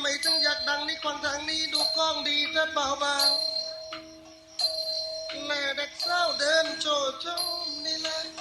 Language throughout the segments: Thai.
ไม่ถึงอยากดังนี่ควังทางนี้ดูกล้องดีแต่เบาเบาแม่เด็กสาวเดินโชว์นี่เลย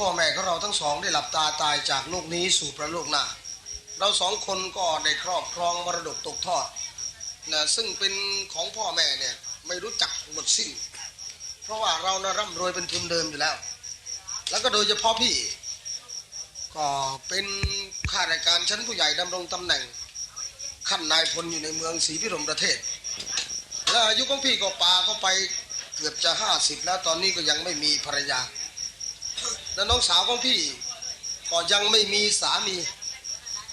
พ่อแม่ของเราทั้งสองได้หลับตาตายจากโลกนี้สู่ประโลกหน้า เราสองคนก็ได้ครอบครองมรดกตกทอดนะซึ่งเป็นของพ่อแม่เนี่ยไม่รู้จักหมดสิ้น เพราะว่าเรานะร่ำรวยเป็นทุนเดิมอยู่แล้ว แล้วก็โดยเฉพาะพี่ ก็เป็นข้าราชการชั้นผู้ใหญ่ดำรงตำแหน่งขั้นนายพลอยู่ในเมืองศรีพิรมประเทศ และอายุของพี่ก็ปาเข้าไปเกือบจะห้าสิบแล้วตอนนี้ก็ยังไม่มีภรรยา และน้องสาวของพี่ก็ยังไม่มีสามี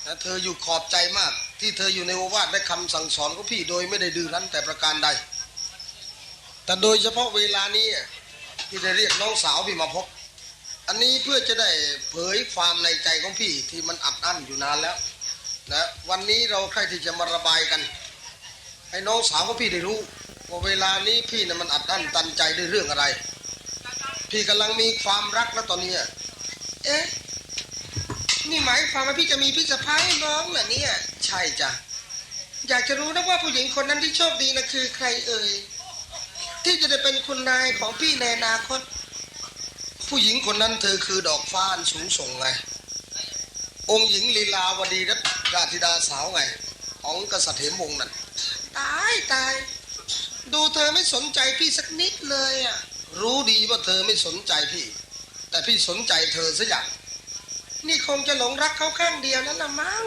นะเธออยู่ขอบใจมาก ที่เธออยู่ในโอวาทและคำสั่งสอนของพี่โดยไม่ได้ดื้อรั้นแต่ประการใด แต่โดยเฉพาะเวลานี้พี่ได้เรียกน้องสาวพี่มาพบ อันนี้เพื่อจะได้เผยความในใจของพี่ที่มันอัดอั้นอยู่นานแล้วนะวันนี้เราใครที่จะมาระบายกัน ให้น้องสาวของพี่ได้รู้ว่าเวลานี้พี่น่ะมันอัดอั้นตันใจด้วยเรื่องอะไร พี่กำลังมีความรักแล้วตอนนี้เอ๊ะนี่หมายความว่าพี่จะมีพี่สะพ้ายน้องเหรอเนี่ย ใช่จ้ะอยากจะรู้นะว่าผู้หญิงคนนั้นที่โชคดีนะคือใครเอ่ยที่จะได้เป็นคุณนายของพี่ในอนาคต ผู้หญิงคนนั้นเธอคือดอกฟ้าันสูงส่งไง องค์หญิงลีลาวดีรัตราธิดาสาวไง ของกษัตริย์เหมวงนั่นตายตาย ดูเธอไม่สนใจพี่สักนิดเลยอะ รู้ดีว่าเธอไม่สนใจพี่ แต่พี่สนใจเธอซะอย่าง นี่คงจะหลงรักเขาข้างเดียวนั่นละมั้ง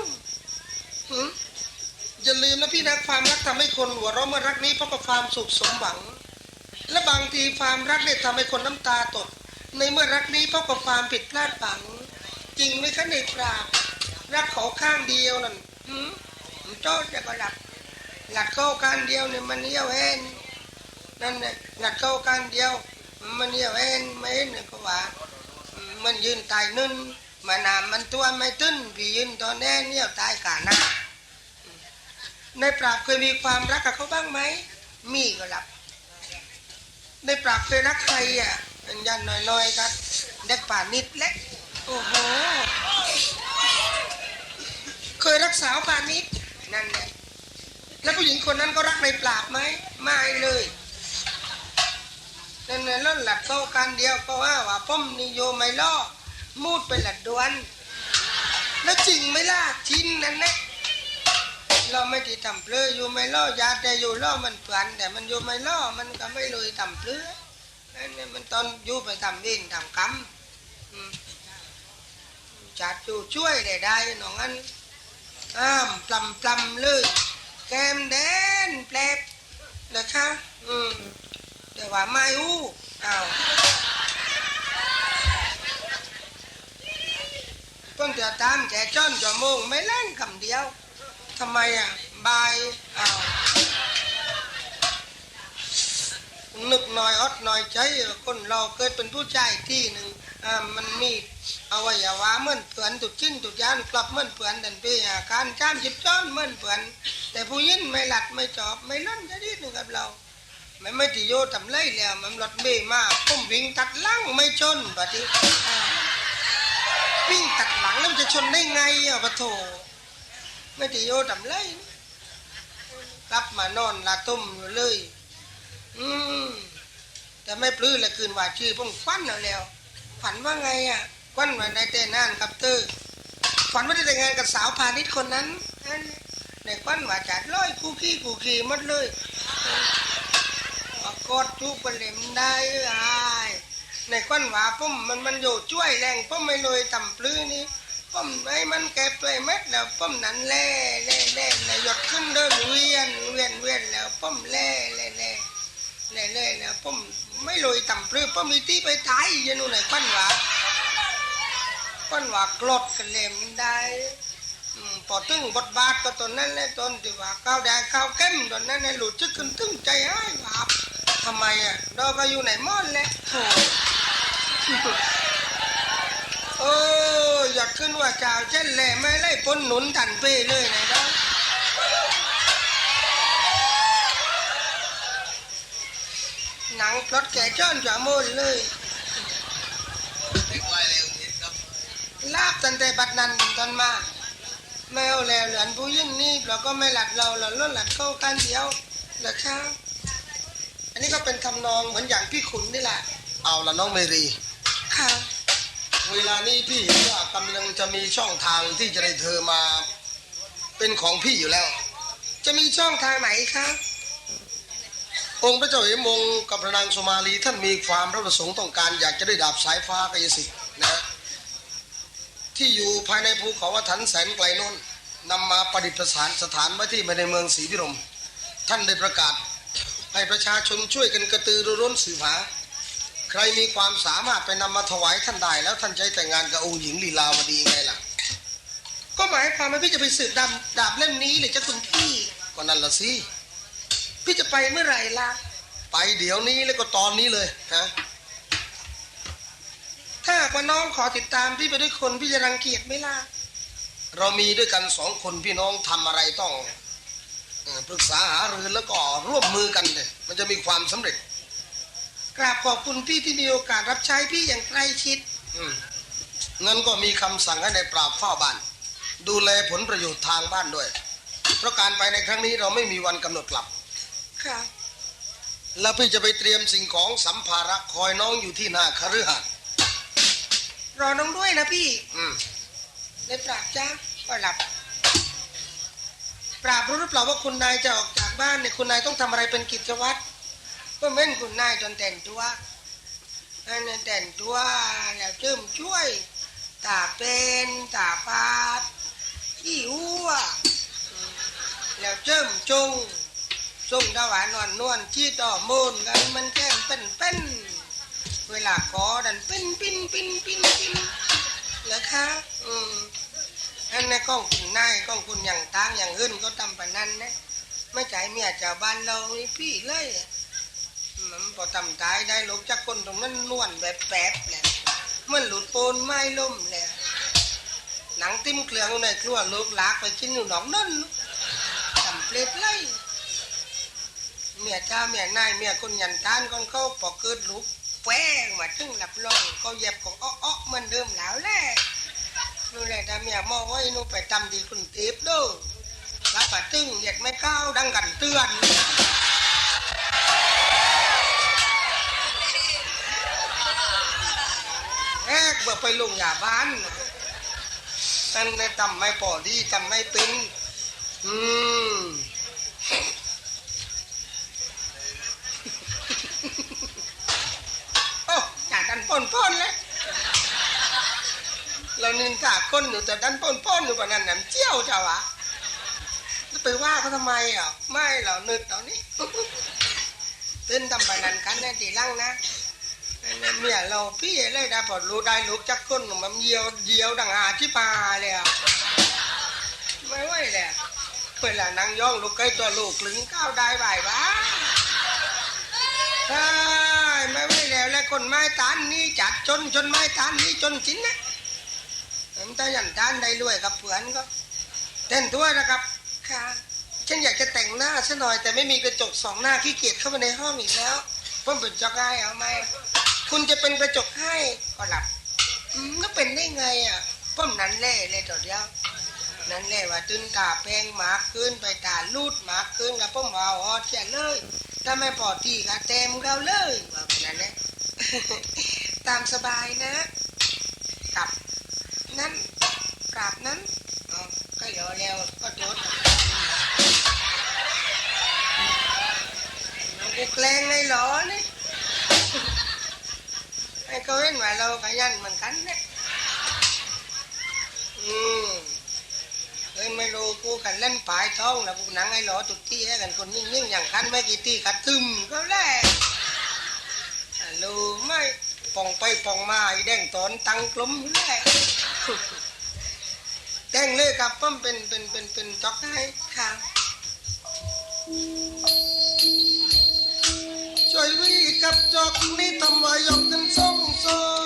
หืมอย่าลืมนะพี่นะความรักทำให้คนหัวเราะเมื่อรักนี้เพราะกับความสุขสมหวัง และบางทีความรักเนี่ยทำให้คนน้ำตาตก ในเมื่อรักนี้เพราะกับความผิดพลาดบัง จริงไหมคะในปราบรักเขาข้างเดียวนั่นหืมโจ้จะก็หลับหลักเข้าข้างเดียวเนี่ยมันเยี่ยวเอ็นนั่นเนี่ยหลักเข้าข้างเดียว มันเยี่ยวเอ็นไม่เห็นเนี่ยก็ว่า มันยืนตายนึ่นมานามมันตัวไม่ตื้นพี่ยืนตอนแน่เนี่ยตายกาหน้าในปราบเคยมีความรักกับเขาบ้างไหม มีก็หลับในปราบเคยรักใครอะอันยันน้อยๆครับเด็กป่านิดเล็กโอ้โหเคยรักสาวป่านิดนั่นไงแล้วผู้หญิงคนนั้นก็รักในปราบไหมไม่เลย นั่นน่ะแล้วหลัดเข้ากันเดียวก็ว่าว่าป้อมนิโยไม่ล่อมูดไปหลัดดวน แล้วจริงไหมล่ะชิ้นนั่นนะเราไม่ได้ทำเพลออยู่ไม่ล่อยาแต่อยู่ล่อมันเปื่อนแต่มันอยู่ไม่ล่อมันก็ไม่เลยทำเพลอนั่นน่ะมันตอนอยู่ไปทำเองทำกรรมจัดอยู่ช่วยได้ได้น้องอันอ้ามปลำปลำเลยแกมแดนแปลบนะคะอืม แต่ว่าไม่อู้อ้าวเพิ่งจะตามแกจ้อนจะโมงไม่เล่นคำเดียวทำไมอะบายอ้าวนึกหน่อยอดหน่อยใจคนเราเกิดเป็นผู้ชายที่หนึ่งอ่ามันมีอวัยวะเหมือนเผือนตุดชิ้นตุดยานกลับเหมือนเผือนดันปีอาการจ้ามจิบจ้อนเหมือนเผือนแต่ผู้หญิงไม่หลัดไม่จอบไม่ล้นจะดีหนึ่งกับเรา ไม่ไม่ติโยทำไรแล้วมันรถเมย์มาผมวิ่งตัดหลังไม่ชนปะทีวิ่งตัดหลังแล้วจะชนได้ไงอะปะโถไม่ติโยทำไรกลับมานอนละตุ้มอยู่เลย อืมแต่ไม่ปลื้มละคืนว่าชื่อผมฟันเอาแล้วฝันว่าไงอะฟันว่าได้แต่งงานกับเตอร์ฝันว่าได้แต่งงานกับสาวพาณิชย์คนนั้นนั่นในฟันว่าจัดร้อยกูขี้กูขี้หมดเลย กอดทุกประเล็มได้อายในฟันหว่าผมมันมันอยู่ช่วยแรงผมไม่เลยต่ำปลื้อนี่ผมไอ้มันแก็บตัวเม็ดแล้วผมนั้นแล่แล่แล่แล่หยดขึ้นเดินเวียนเวียนเวียนแล้วผมแล่แล่แล่เล่ๆแล้วผมไม่ลอยต่ำปลื้มผมมีที่ไปตายยันนู่นไหนปั้นหวาปั้นหวากรดกันเล่มได้พอตึงบทบาทก็ตอนนั้นแหละตอนที่ว่าข้าวแดงข้าวเข้มตอนนั้นเนี่ยหลุดจึกขึ้นตึงใจให้บาป ทำไมอะเราก็อยู่ในม่อนแหละโถ่โอ้ยหยอดขึ้นว่าเจ้าเช่นแหละไม่ไล่ปนหนุนทันเป้เลยนะเจ้าหนังพลอดแก่จ้อนจ่าโมนเลยลาบตั้งแต่บัดนั้นเป็นต้นมาแมวแล้วเหลือนผู้ยิ่งนี่เราก็ไม่หลัดเราเราล้นหลัดเข้ากันเดียวเหรอคะอั นนี้ก็เป็นทำนองเหมือนอย่างพี่ขุนนี่แหละ เอาละน้องเมรีค่ะ เวลานี้พี่เห็นว่ากำลังจะมีช่องทางที่จะได้เธอมา เป็นของพี่อยู่แล้ว จะมีช่องทางไหนคะองค์พระเจ้าเหมงกับพระนางสุมาลีท่านมีความพระประสงค์ต้องการอยากจะได้ดาบสายฟ้ากายสิทธิ์นะที่อยู่ภายในภูเขาวัฏันแสนไกลโน้นนำมาประดิษฐานสถานไว้ที่ในเมืองศรีพิรม ท่านได้ประกาศ ให้ประชาชนช่วยกันกระตือรือร้นสืบหา ใครมีความสามารถไปนำมาถวายท่านได้แล้วท่านจะให้แต่งงานกับองค์หญิงลีลาวดีไงล่ะ ก็หมายความว่าพี่จะไปสืบดาบดาบเล่มนี้หรือจะคุณพี่ก็นั่นละสิพี่จะไปเมื่อไหร่ล่ะไปเดี๋ยวนี้แล้วก็ตอนนี้เลยฮะถ้าว่าน้องขอติดตามพี่ไปด้วยคนพี่จะรังเกียจไหมล่ะเรามีด้วยกันสองคนพี่น้องทำอะไรต้อง ปรึกษาหารือแล้วก็ร่วมมือกันเลยมันจะมีความสำเร็จ กราบขอบคุณพี่ที่มีโอกาสรับใช้พี่อย่างใกล้ชิดอืมงั้นก็มีคำสั่งให้ในายปราบเฝ้าบ้าน ดูแลผลประโยชน์ทางบ้านด้วย เพราะการไปในครั้งนี้เราไม่มีวันกำหนดกลับค่ะแล้วพี่จะไปเตรียมสิ่งของสัมภาระคอยน้องอยู่ที่หน้าคฤหาสน์รอน้องด้วยนะพี่ อืมได้ปราบจ้าก็หลับ ปราบรู้หรือเปล่าว่าคุณนายจะออกจากบ้านเนี่ยคุณนายต้องทำอะไรเป็นกิจวัตรก็เม่นคุณนายจนแต่งตัวอันนั้นแต่งตัวแล้วเจิมช่วยตาเป็นตาปาดขี้หัวอืมแล้วเจิมจงส่งดาวานนวลนวลชี้ต่อมูลกันมันแก้มเป็นเป็นเวลาขอดันปิ้นปิ้นปิ้นปิ้นปิ้นเหรอคะอืม อันในก้องคุณนายก้องคุณอย่างตางอย่างอื่นก็ทำปนนั้นนะไม่ใช่เมียเจ้าบ้านเรานี่พี่เลยมันพอทำตายได้ลูกจากคนตรงนั้นนวลแบบแป๊บแหละมันหลุดโปนไม้ล่มแหละหนังติ้มเคลืองในครัวลูกหลากไปกินอยู่หนองนั่นทำเปรตเลยเมียจ้าเมียนายเมียคนยันทานของเขาพอเกิดลูกแป้งมาถึงหลับลงก็เย็บของอ้ออ้อมือนเดิมแล้วแหละ นู่นแหละถ้าเมียมองไว้นู่นไปทำดีคุณเทปดูรับปะตึงเหยียดไม่เข้าดังกันเตือนแอกเบื่อไปลงยาบ้านนั่นในทำไม่พอดีทำไม่เป็นอืม โอ้จ่าดันป้นป้นเลย เรานินทาก้นอยู่แต่ดันป้นป้นอยู่แบบนั้นน้ำเจียวจ้าวะไปว่าเขาทำไมอะไม่เรานึกตอนนี้ตื่นทำแบบนั้นกันแน่ทีลังนะนั่นน่ะเมียเราพี่เลยได้พอรู้ได้ลูกจักก้นมันเยียวเยียวดังอาที่ปลาเลยอะไม่ไหวแหละเวลานั่งย่องลูกใกล้ตัวลูกลึงก้าวได้บ่ายบ้าใช่ไม่ไม่แล้วแล้วคนไม้ตานนี่จัดจนจนไม้ตานนี่จนจินนะ ผมถ้ายันตานได้รวยกับเพื่อนก็เต้นตัวนะครับค่ะฉันอยากจะแต่งหน้าซะหน่อย แต่ไม่มีกระจกสองหน้าขี้เกียจเข้ามาในห้องอีกแล้วเพิ่มเป็นจอกให้เอาไหมคุณจะเป็นกระจกให้ก็หลับอืมแล้วเป็นได้ไงอะเพิ่มนั้นแล่เลยต่อเดียวนั่นแหละว่าตึนตาแพงหมากขึ้นไปตาลูดหมากขึ้นกับพ่อมเอาฮอดเสียเลยถ้าไม่พอที่ก็เต็มเขาเลยว่าแบบนั้นแหละตามสบายนะ นั้นกราบนั้นอ๋อก็ยอแล้วก็โดดน้องกูแกล้งไงเหรอนี่ไอ้ก็เห็นว่าเราขยันเหมือนกันเนะอืมเฮ้ยไม่รู้กูกันเล่นปลายท้องนะกูหนังไอ้หลอตุกที่ให้กันคนนิ่งๆอย่างคันไม่กี่ตีกัดตึมก็แลกอะรู้ไหม่ปองไปป่องมาไอ้แดงตอนตังกลมแลก แดงเลยครับป้อมเป็นเป็นเป็นเป็นจอกไห้ค่ะ ช่วยวิกับจอกนี่ทำไว้ยกกันสองสอง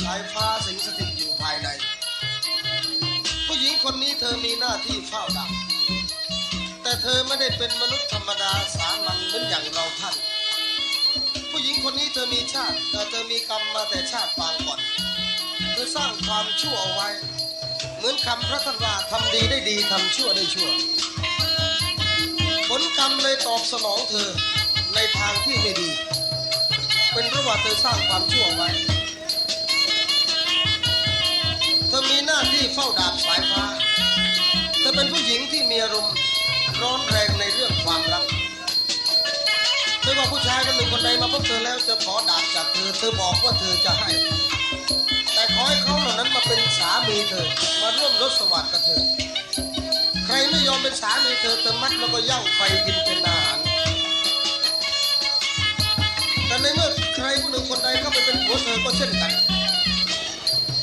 สายฟ้าสิงสถิตอยู่ภายใน ผู้หญิงคนนี้เธอมีหน้าที่เฝ้าดาบแต่เธอไม่ได้เป็นมนุษย์ธรรมดาสามัญเหมือนอย่างเราท่าน ผู้หญิงคนนี้เธอมีชาติแต่เธอมีกรรมมาแต่ชาติปางก่อน เธอสร้างความชั่วเอาไว้ เหมือนคำพระท่านว่าทำดีได้ดีทำชั่วได้ชั่ว ผลกรรมเลยตอบสนองเธอในทางที่ไม่ดี เป็นเพราะว่าเธอสร้างความชั่วไว้ ที่เฝ้าดาบสายฟ้าเธอเป็นผู้หญิงที่มีอารมณ์ร้อนแรงในเรื่องความรักไม่ว่าผู้ชายคนหนึ่งคนใดมาพบเธอแล้วจะขอดาบจากเธอเธอบอกว่าเธอจะให้ แต่ขอให้เขาเหล่านั้นมาเป็นสามีเธอมาร่วมรสสวัสดิ์กับเธอ ใครไม่ยอมเป็นสามีเธอเธอมัดแล้วก็ย่างไฟกินเป็นอาหารแต่ในเมื่อใครผู้หนึ่งคนใดเข้าไปเป็นผัวเธอก็เช่นกัน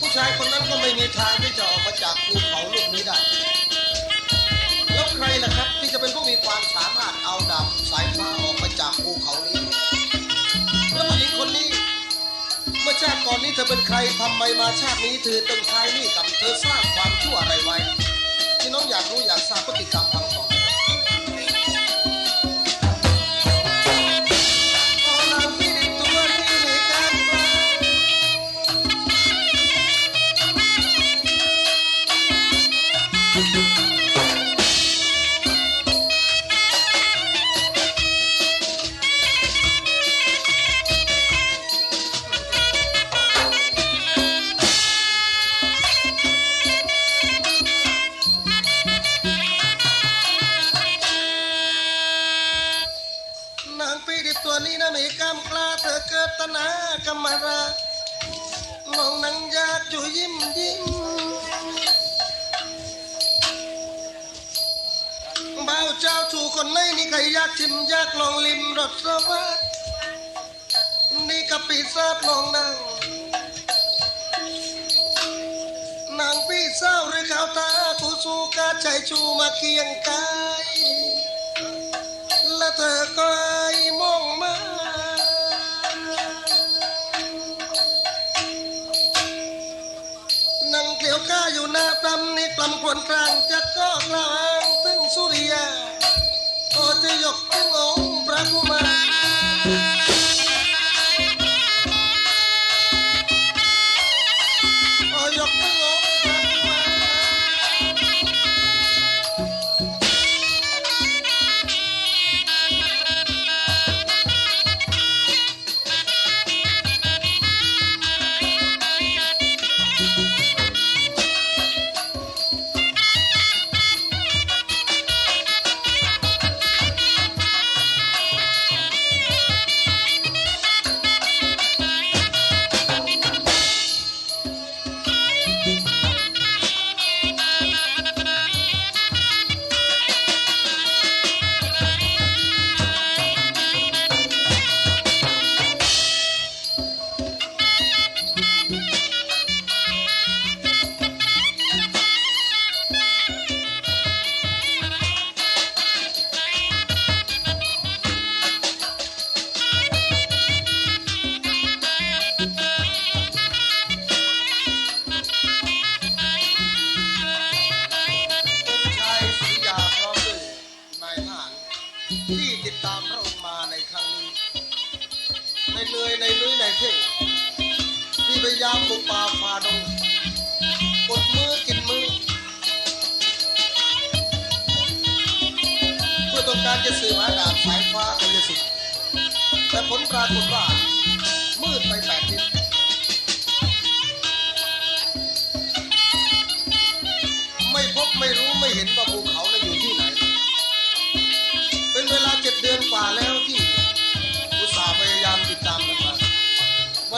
ผู้ชายคนนั้นก็ไม่มีทางที่จะออกมาจากภูเขาลูกนี้ได้ แล้วใครล่ะครับที่จะเป็นผู้มีความสามารถเอาดาบสายฟ้าออกมาจากภูเขานี้ แล้วผู้หญิงคนนี้ เมื่อชาติก่อนนี้เธอเป็นใครทำไมมาชาตินี้เธอต้องใช้นี่กับเธอสร้างความชั่วอะไรไว้ ที่น้องอยากรู้อยากทราบก็ติดตามำนี่ปลำคนกลางจะก็กลาย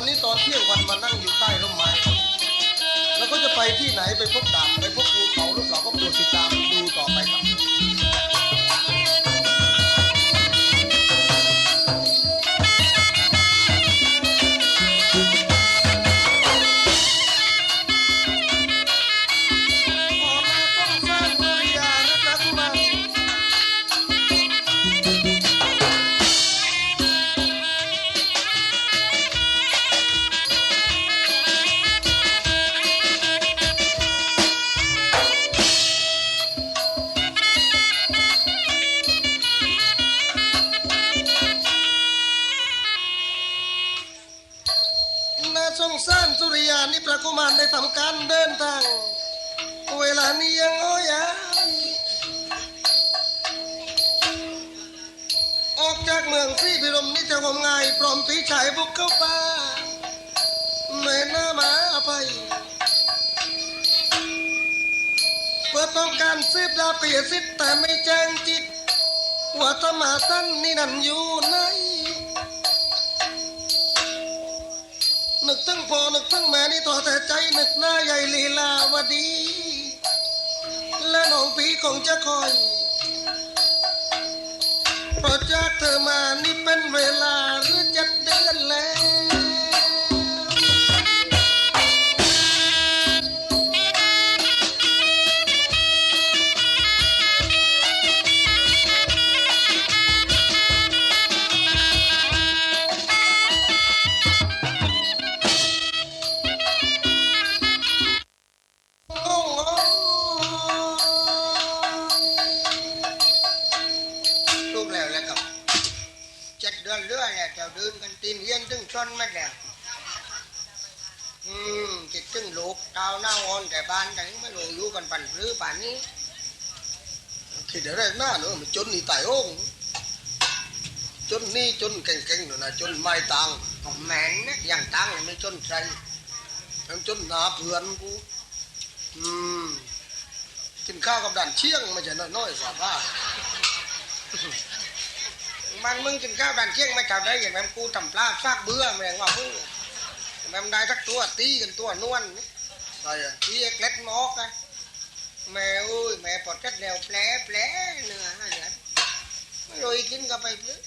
วันนี้ตอนเที่ยงวันมานั่งอยู่ใต้ร่มไม้แล้วก็จะไปที่ไหนไปพบดาบไปพบภูเขาหรือเปล่าก็โปรดติดตามดูต่อไปครับ ริยานี่พระกุมารได้ทำการเดินทาง เวลานี้ยังโอ้ยายออกจากเมืองศรีพิรมนี่จะงมงายพร้อมพี่ชายบุกเข้าป่าเมื่อหน้ามาอภัยเพื่อต้องการสืบดาเปียสิทธิ์แต่ไม่แจ้งจิตว่าธรรมาท่านนี่นั่นอยู่ไหน นึกตั้งพ่อนึกตั้งแม่นี่ต่อแต่ใจนึกหน้าใหญ่ลีลาวดี และน้องปีคงจะคอยเพราะจากเธอมานี่เป็นเวลาห นี่ตายโองจนนี่จนเก่งๆหน่อยนะจนไม่ตังค์ผมแม่นนะอย่างตังเลยไม่จนใจทั้งจนหนาเพื่อนกูอืมกินข้าวกับด่านเชียงไม่ใช่น้อยๆกว่าบ้ามันมึงกินข้าวดันเที่ยงไม่ท่าได้อย่างแม่กูทำปลาซากเบื่อแม่งว่ามึงแม่มได้สักตัวตีกันตัวนวลนี่ใช่อะตีเอกเล็ดมอกอะแม่อุ้ยแม่ปอดกัดแล้วแผลแผลเนื้อเนื้อ กินก็ไปเพื่อน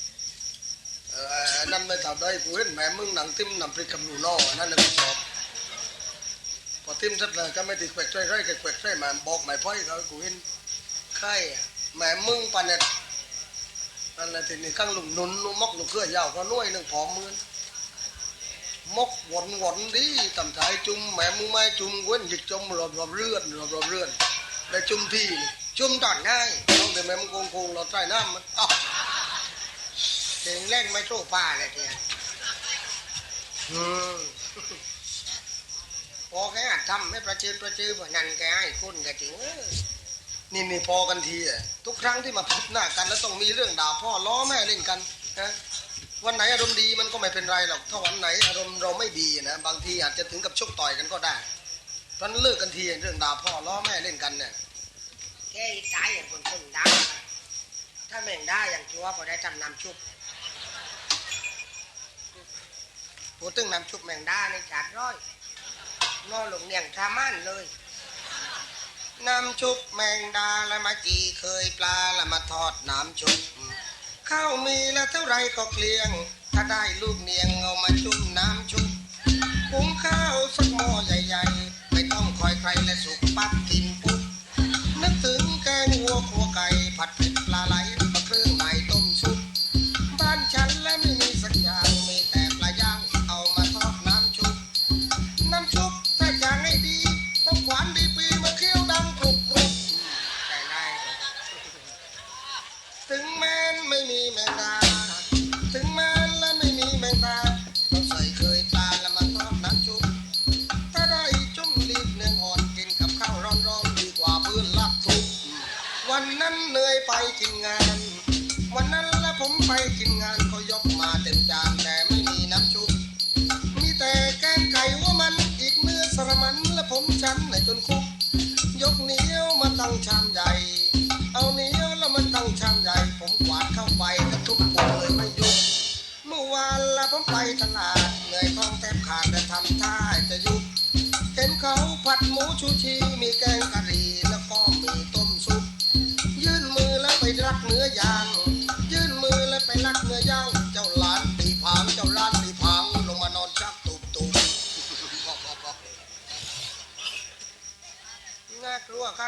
นั่นไม่ทำได้กูเห็นแม่มึงหนังทิมนำพริกกับหนูนออันนั่นเลยกูชอบพอทิมเสร็จเลยก็ไม่ติดแขวกใส่ไรแขวกใส่มาบอกไม่พ่อยเขาให้กูเห็นเคยอะแม่มึงปานเน็ตนั่นแหละทีนี้ข้างลุงนุนลุงมกลุงเครือยาวก็น้อยหนึ่งผอมมือนมกหวนหวนดีตำสายจุ่มแม่มึงไม่จุ่มเว้นหยิกจมรอบรอบเรื่อนรอบรอบเรื่อนได้จุ่มที่นี่ จุ่มตอนได้ต้องเดี๋ยวแม่มึงโกงโกงเราใต้น้ำมันอ้าวเก่งเล่นไม่สู้ป้าเลยทียอืมพอแค่ทำให้ประจืดประจืดว่านั่นแกให้คุณแกถึงเนี่นี่พอกันทีอะทุกครั้งที่มาพบหน้ากัน แล้วต้องมีเรื่องด่าพ่อล้อแม่เล่นกันนะวันไหนอารมณ์ดีมันก็ไม่เป็นไรหรอกถ้าวันไหนอารมณ์เราไม่ดีนะบางทีอาจจะถึงกับชกต่อยกันก็ได้เพราะฉะนั้นเลิกกันทีเรื่องด่าพ่อล้อแม่เล่นกันเนี่ย แกอีตายอย่างคนคนได้ถ้าแม่งได้อย่างชัวพอได้ทำน้ำชุบพูดถึงน้ำชุบแมงดาในจัดร้อยนอนลงเนียงทามันเลยน้ำชุบแมงดาและมาจีเคยปลาและมาทอดน้ำชุบข้าวมีแล้วเท่าไรก็เกลี้ยง ถ้าได้ลูกเนียงเอามาจุ่มน้ำชุบหุงข้าวสักหม้อใหญ่ๆ ไม่ต้องคอยใครและสุกปั๊บ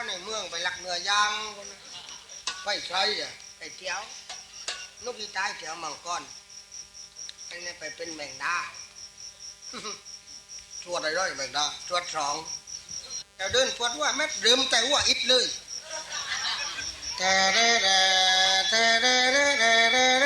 ในเมืองไปรักเนื้อย่างไปใครอะไปเที่ยวลูกอีตายเที่ยวมังกรไอ้นี่ไปเป็นแมงดาชวดอะไรแมงดาตรวจสองเราเดินปวดว่าแม่เดิมแต่ว่าอิดเลยแต่เด้เด้แต่เด้เด้เด้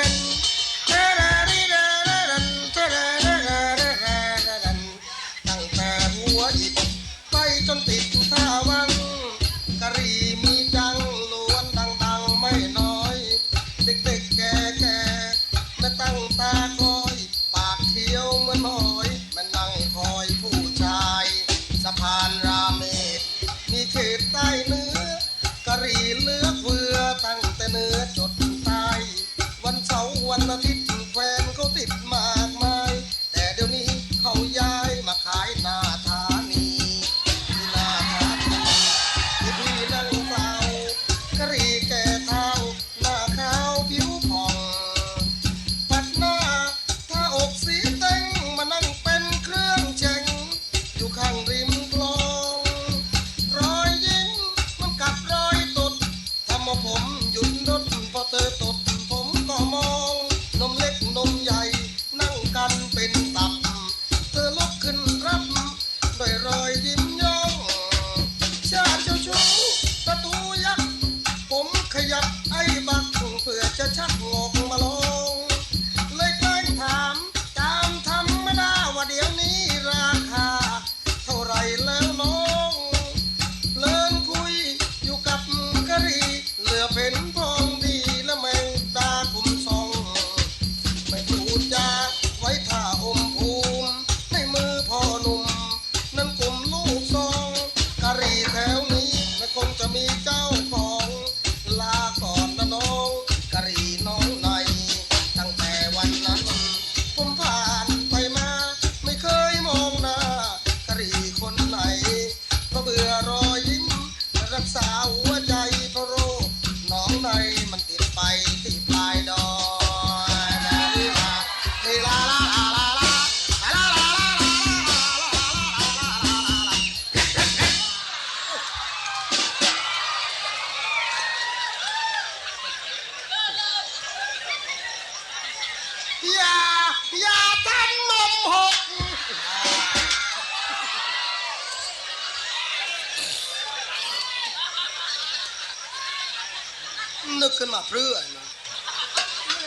มาเพื่อนะ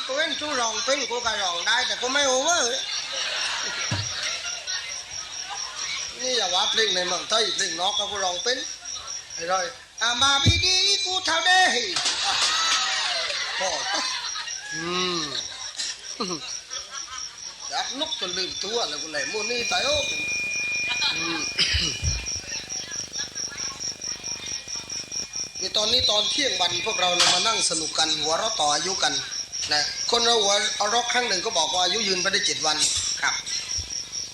กูเห็นชูร้องเป็นกูก็รองได้ แต่กูไม่โอเวอร์นี่อย่าว่าเพลงในเมืองไทยเพลงนอกก็กูรองเป็นไอ้รอยอามาบีดีกูเท่าเด้พออืมจับนกจนลืมตัวแล้วกูเลยมูนี่ตายโอ้ม นี่ ตอนนี้ตอนเที่ยงวันพวกเราเนี่ยมานั่งสนุกกันหัวเราะต่ออายุกันนะคนเราหัวเอารอกครั้งหนึ่งก็บอกว่าอายุยืนไปได้เจ็ดวันครับ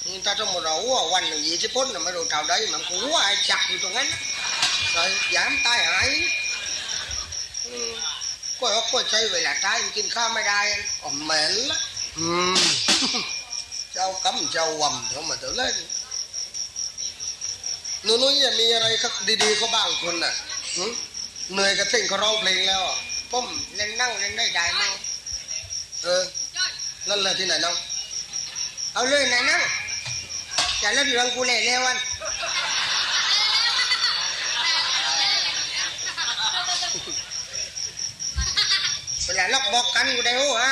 นี่ถ้าสมมติเราว่าวันหนึ่งยี่สิบพ้นไม่รู้เท่าใดมันกูว่าไอ้จักอยู่ตรงนั้นนะใส่ยามตายหายอืมก็เอาก็ใช้เวลาตายกินข้าวไม่ได้อ๋อแม่นละอืมเจ้ากำเจ้าวำเดี๋ยวมาเดี๋ยวเล่นหนูนุ้ยมีอะไรดีๆก็บ้างคนน่ะหึ เหนื่อยกระเท่งเขาร้องเพลงแล้วปุ้มเล่นนั่งเล่นได้ได้มั้งเออนั่นเลยที่ไหนน้องเอาเลยไหนนั่งจะเล่นเรื่องกูเล่เร็ววันเวลาล็อกบอกกันกูได้โอ้ไอ้